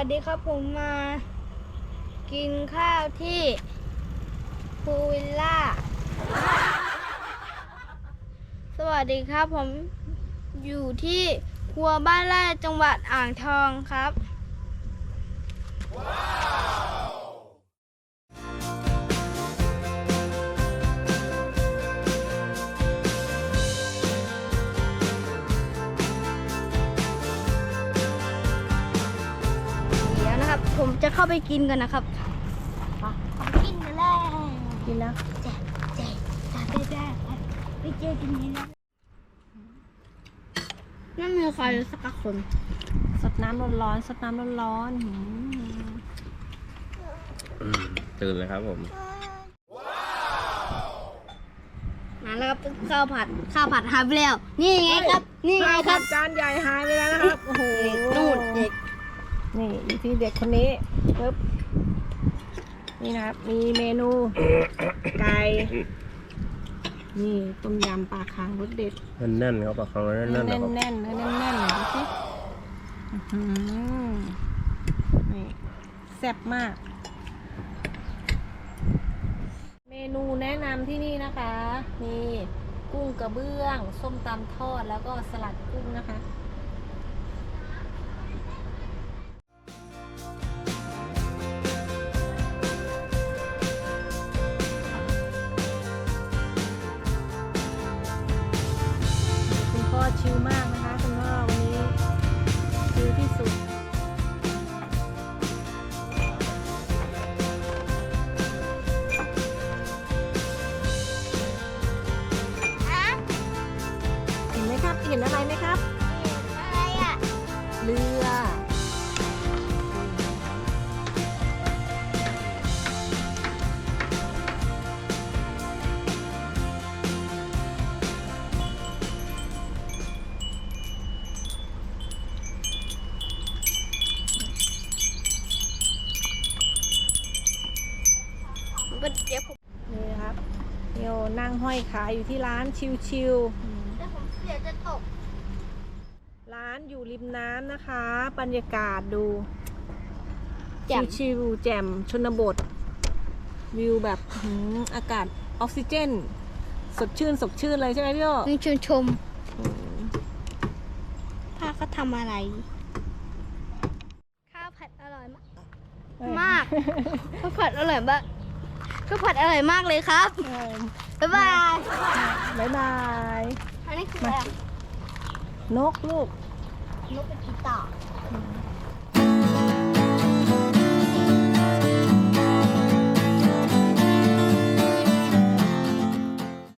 ัสดีครับผมมา กินข้าวที่พูวิลล่า สวัสดีครับ ผมอยู่ที่ครัวบ้านไร่จังหวัดอ่างทองครับเผมจะเข้าไปกินกันนะครับ กินกันเลยกินแล้วแจ๊ะแจ๊ะแจ๊ะแจ๊ะแจ๊ะไปเจอกันนี้นะนั่นมีใครสักคนสดน้ำร้อนๆสดน้ำร้อนๆหืมอืมตื่นเลยครับผมมาแล้วครับข้าวผัดข้าวผัดหายไปแล้ว นี่ไงครับ นี่ไงข้าวคผัรับดจานใหญ่หายไปแล้วนะครับ โอ้โห นู่นเด็ก นี่อยู่ที่เด็กคนนี้ปึ๊บนี่นะครับ มีเมนู ไก่ นี่ต้มยำปลาคางรสเด็ดแน่นๆครับปากคำแน่นๆแน่นะนครับๆเนื้อแน่นๆดูสิอื้อหือนี่แซ่บมาก เมนูแนะนำที่นี่นะคะ มีกุ้งกระเบื้อง ส้มตำทอดแล้วก็สลัดกุ้งนะคะ มากนะคะคุณพ่อวันนี้ชิลที่สุดเห็นไหมครับ เห็นอะไรไหมครับอะไรอะเรือ ก็เดี๋ยวผมนี่นะครับเดี๋ยวนั่งห้อยขาอยู่ที่ร้านชิลเดี๋ยวผมเสียจะตกๆ ร้านอยู่ริมน้ำนะคะ บรรยากาศดูแจ่มชิลๆแจ่มชนบท วิวแบบหืมอากาศออกซิเจน สดชื่นสดชื่นเลยใช่ไหมพี่โอนี่ชมชมถ้าเขาทำอะไร ข้าวผัดอร่อยมาก มาก ข้าวผัดอร่อยมาก ข้าวผัดอร่อยมากเลยครับเออบ๊ายบาย บ๊ายบาย อันนี้คืออะไรอะนกลูก นกเป็นกีต่ออ